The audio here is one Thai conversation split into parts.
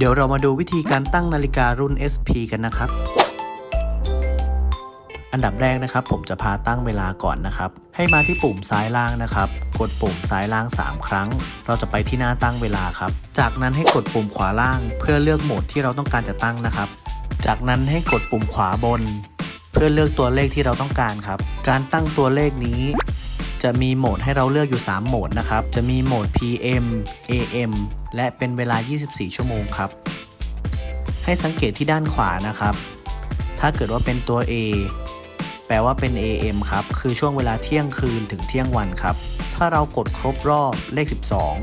เดี๋ยวเรามาดูวิธีการตั้งนาฬิการุ่น SP กันนะครับ อันดับแรกนะครับ ผมจะพาตั้งเวลาก่อนนะครับ ให้มาที่ปุ่มซ้ายล่างนะครับ กดปุ่มซ้ายล่าง 3 ครั้ง เราจะไปที่หน้าตั้งเวลาครับ จากนั้นให้กดปุ่มขวาล่าง เพื่อเลือกโหมดที่เราต้องการจะตั้งนะครับ จากนั้นให้กดปุ่มขวาบน เพื่อเลือกตัวเลขที่เราต้องการครับ การตั้งตัวเลขนี้ จะมีโหมดให้เราเลือกอยู่ 3 โหมดนะครับ จะมีโหมด PM AM และเป็นเวลา 24 ชั่วโมงครับ ให้สังเกตที่ด้านขวานะครับ ถ้าเกิดว่าเป็นตัว A แปลว่าเป็น AM ครับ คือช่วงเวลาเที่ยงคืนถึงเที่ยงวันครับ ถ้าเรากดครบรอบเลข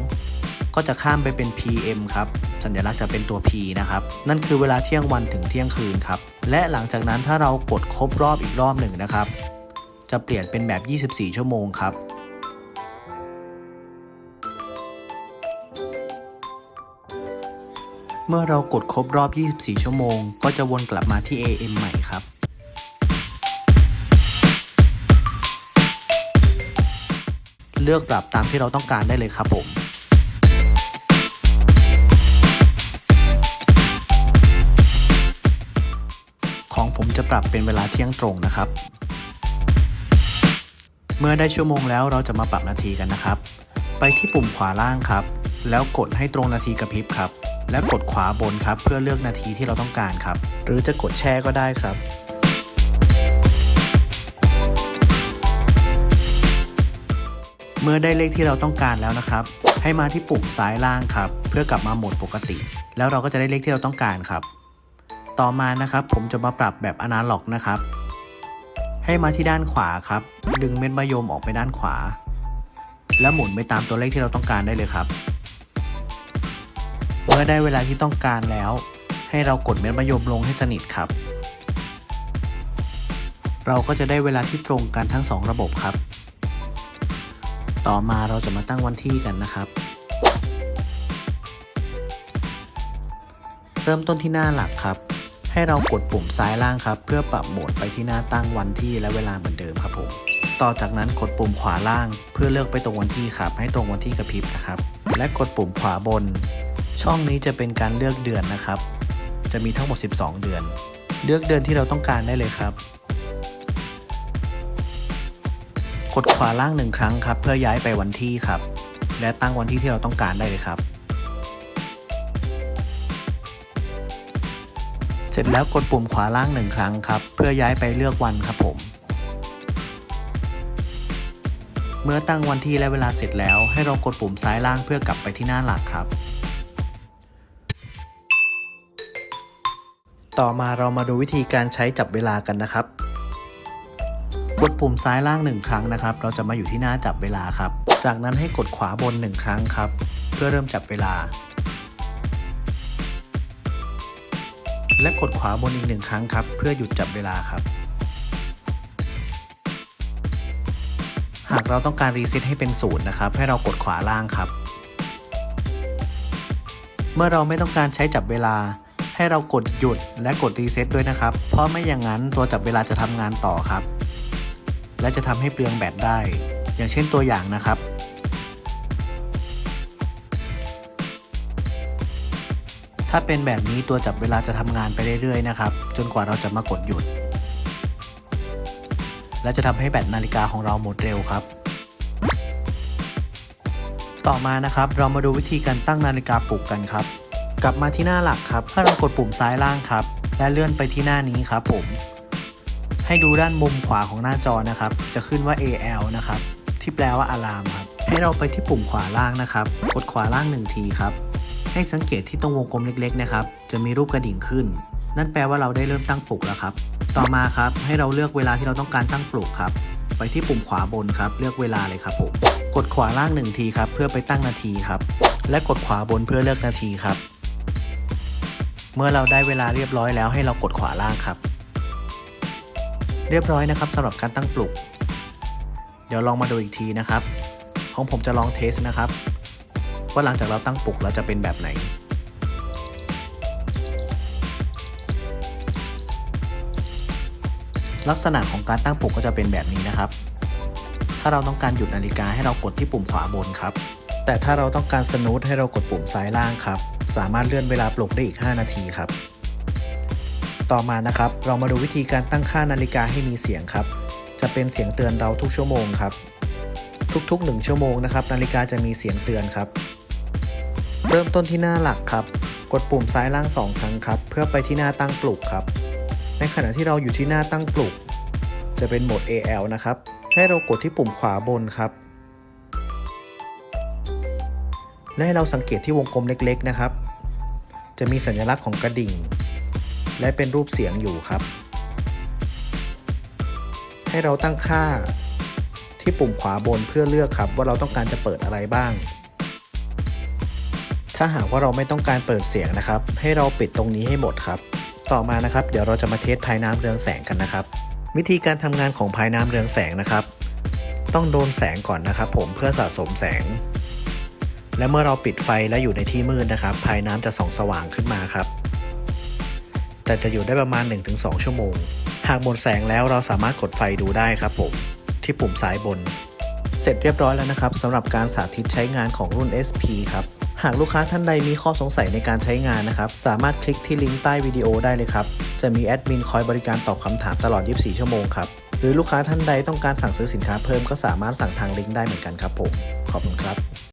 12 ก็จะข้ามไปเป็น PM ครับ สัญลักษณ์จะเป็นตัว P นะครับ นั่นคือเวลาเที่ยงวันถึงเที่ยงคืนครับ และหลังจากนั้นถ้าเรากดครบรอบอีกรอบหนึ่งนะครับ จะเปลี่ยนเป็นแบบ 24 ชั่วโมงครับ เมื่อเรากดครบรอบ 24 ชั่วโมง ก็จะวนกลับมาที่ AM ใหม่ครับเลือกปรับตามที่เราต้องการได้เลยครับผม ของผมจะปรับเป็นเวลาเที่ยงตรงนะครับ เมื่อได้ชั่วโมงแล้วเราจะมาปรับนาทีกันนะครับ ไปที่ปุ่มขวาล่างครับ แล้วกดให้ตรงนาทีกระพริบครับ แล้วกดขวาบนครับ เพื่อเลือกนาทีที่เราต้องการครับ หรือจะกดแช่ก็ได้ครับ เมื่อได้เลขที่เราต้องการแล้วนะครับ ให้มาที่ปุ่มซ้ายล่างครับ เพื่อกลับมาโหมดปกติ แล้วเราก็จะได้เลขที่เราต้องการครับ ต่อมานะครับ ผมจะมาปรับแบบอนาล็อกนะครับ ให้มาที่ด้านขวาครับ ดึงเม็ดมะยมออกไปด้านขวา แล้วหมุนไปตามตัวเลขที่เราต้องการได้เลยครับ เมื่อได้เวลาที่ต้องการแล้ว ให้เรากดเม็ดมะยมลงให้สนิทครับ เราก็จะได้เวลาที่ตรงกันทั้งสองระบบครับ ต่อมาเราจะมาตั้งวันที่กันนะครับ เริ่มต้นที่หน้าหลักครับ ให้เรากดปุ่มซ้ายล่างครับ เพื่อปรับโหมดไปที่หน้าตั้งวันที่และเวลาเหมือนเดิมครับผม ต่อจากนั้นกดปุ่มขวาล่าง เพื่อเลือกไปตรงวันที่ครับ ให้ตรงวันที่กระพริบนะครับ และกดปุ่มขวาบน ช่องนี้จะเป็นการเลือกเดือนนะครับ จะมีทั้งหมด 12 เดือน เลือกเดือนที่เราต้องการได้เลยครับ กดขวาล่างหนึ่งครั้งครับ เพื่อย้ายไปวันที่ครับ และตั้งวันที่ที่เราต้องการได้เลยครับ สร็จแล้วกดปุ่มขวาล่างหนึ่งครั้งครับ เพื่อย้ายไปเลือกวันครับผม เมื่อตั้งวันที่และเวลาเสร็จแล้ว ให้เรากดปุ่มซ้ายล่างเพื่อกลับไปที่หน้าหลักครับ ต่อมาเรามาดูวิธีการใช้จับเวลากันนะครับ กดปุ่มซ้ายล่างหนึ่งครั้งนะครับ เราจะมาอยู่ที่หน้าจับเวลาครับ จากนั้นให้กดขวาบนหนึ่งครั้งครับ เพื่อเริ่มจับเวลา และกดขวาบนอีกหนึ่งครั้งครับ เพื่อหยุดจับเวลาครับ หากเราต้องการรีเซ็ตให้เป็นศูนย์นะครับ ให้เรากดขวาล่างครับ เมื่อเราไม่ต้องการใช้จับเวลา ให้เรากดหยุดและกดรีเซ็ตด้วยนะครับ เพราะไม่อย่างนั้นตัวจับเวลาจะทำงานต่อครับ และจะทำให้เปลืองแบตได้ อย่างเช่นตัวอย่างนะครับ ถ้าเป็นแบบนี้ตัวจับเวลาจะทำงานไปเรื่อยๆนะครับ จนกว่าเราจะมากดหยุด และจะทำให้แบตนาฬิกาของเราหมดเร็วครับ ต่อมานะครับเรามาดูวิธีการตั้งนาฬิกาปลุกกันครับ กลับมาที่หน้าหลักครับให้เรากดปุ่มซ้ายล่างครับ และเลื่อนไปที่หน้านี้ครับ ผม ให้ดูด้านมุมขวาของหน้าจอนะครับ จะขึ้นว่า AL นะครับ ที่แปลว่าอะลามครับ ให้เราไปที่ปุ่มขวาล่างนะครับ กดขวาล่างหนึ่งทีครับ ให้สังเกตที่ตรงวงกลมเล็กๆนะครับ จะมีรูปกระดิ่งขึ้น นั่นแปลว่าเราได้เริ่มตั้งปลุกแล้วครับ ต่อมาครับให้เราเลือกเวลาที่เราต้องการตั้งปลุกครับ ไปที่ปุ่มขวาบนครับ เลือกเวลาเลยครับผม กดขวาล่างหนึ่งทีครับ เพื่อไปตั้งนาทีครับ และกดขวาบนเพื่อเลือกนาทีครับ เมื่อเราได้เวลาเรียบร้อยแล้วให้เรากดขวาล่างครับ เรียบร้อยนะครับสำหรับการตั้งปลุก เดี๋ยวลองมาดูอีกทีนะครับ ของผมจะลองเทสนะครับ ว่าหลังจากเราตั้งปลุกเราจะเป็นแบบไหนลักษณะของการตั้งปลุกก็จะเป็นแบบนี้นะครับ ถ้าเราต้องการหยุดนาฬิกาให้เรากดที่ปุ่มขวาบนครับ แต่ถ้าเราต้องการสนูทให้เรากดปุ่มซ้ายล่างครับ สามารถเลื่อนเวลาปลุกได้อีก 5 นาทีครับ ต่อมานะครับ เรามาดูวิธีการตั้งค่านาฬิกาให้มีเสียงครับ จะเป็นเสียงเตือนเราทุกชั่วโมงครับ ทุกๆ 1 ชั่วโมงนะครับ นาฬิกาจะมีเสียงเตือนครับ เริ่มต้นที่หน้าหลักครับ กดปุ่มซ้ายล่าง 2 ครั้งครับ เพื่อไปที่หน้าตั้งปลุกครับ ในขณะที่เราอยู่ที่หน้าตั้งปลุก จะเป็นโหมด AL นะครับ ให้เรากดที่ปุ่มขวาบนครับ และให้เราสังเกตที่วงกลมเล็กๆนะครับ จะมีสัญลักษณ์ของกระดิ่ง และเป็นรูปเสียงอยู่ครับ ให้เราตั้งค่าที่ปุ่มขวาบนเพื่อเลือกครับว่าเราต้องการจะเปิดอะไรบ้าง ถ้าหากว่าเราไม่ต้องการเปิดเสียงนะครับ ให้เราปิดตรงนี้ให้หมดครับ ต่อมานะครับ เดี๋ยวเราจะมาเทสพายน้ำเรืองแสงกันนะครับ วิธีการทำงานของพายน้ำเรืองแสงนะครับ ต้องโดนแสงก่อนนะครับ ผมเพื่อสะสมแสง และเมื่อเราปิดไฟและอยู่ในที่มืดนะครับพายน้ำจะส่องสว่างขึ้นมาครับ แต่จะอยู่ได้ประมาณ 1-2 ชั่วโมง หากหมดแสงแล้วเราสามารถกดไฟดูได้ครับ ผมที่ปุ่มซ้ายบน เสร็จเรียบร้อยแล้วนะครับสำหรับการสาธิตใช้งานของรุ่น SP ครับ หากลูกค้าท่านใดมีข้อสงสัยในการใช้งานนะครับ สามารถคลิกที่ลิงก์ใต้วิดีโอได้เลยครับ จะมีแอดมินคอยบริการตอบคำถามตลอด 24 ชั่วโมงครับ หรือลูกค้าท่านใดต้องการสั่งซื้อสินค้าเพิ่มก็สามารถสั่งทางลิงก์ได้เหมือนกันครับผม ขอบคุณครับ